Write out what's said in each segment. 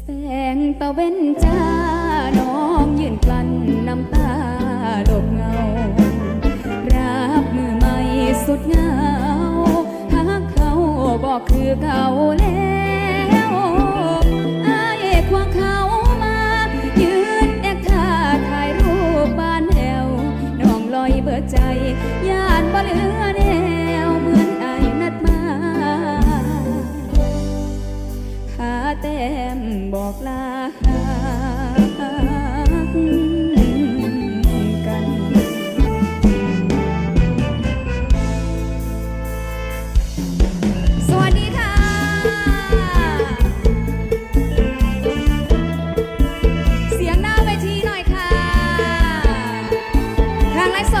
แสงตะเว้นจ้าน้องยืนกลั้นน้ำตาดกเงา รับมือไม่สุดเงาหากเขาบอกคือเก่าแล้ว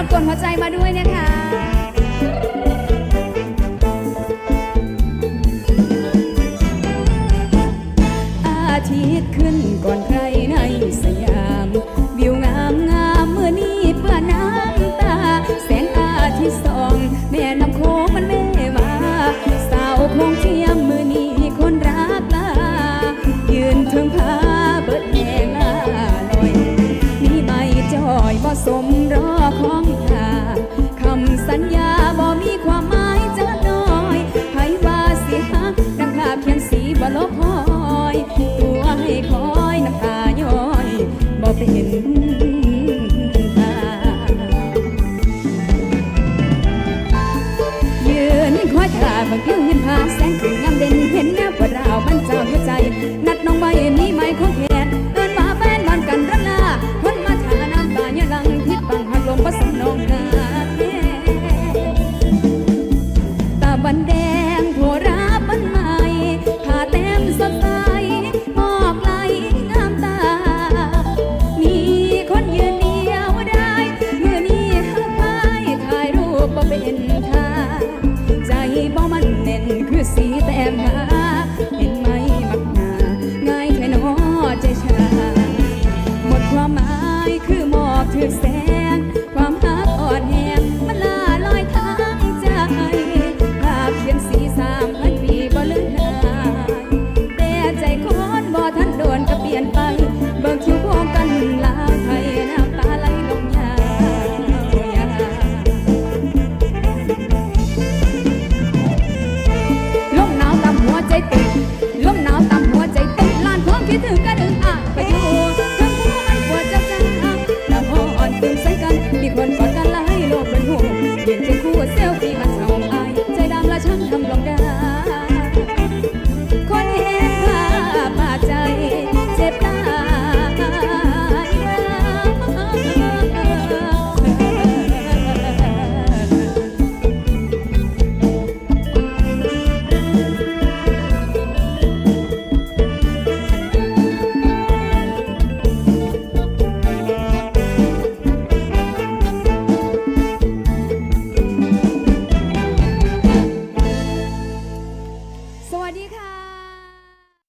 ดกดหัวใจมาด้วยนะคะอาทิตย์ขึ้นก่อนใครในสยาม วิวงามงามเมื่อนี้เปื้อนน้ำตา แสงอาทิตย์ส่อง แม่น้ำโค ใจ นัดน้องไว้มี อบถือแสง ความหักอ่อนแหงมันลาลอยทางใจภาพเขียนสีสามพันปีบ่เลือนหายแต่ใจคนบ่ทันโดนก็เปลี่ยนไป เบิกคิวพวงกันลาไทยน้ำตาไหลลงยาวยาลงหนาวตำหัวใจเต้น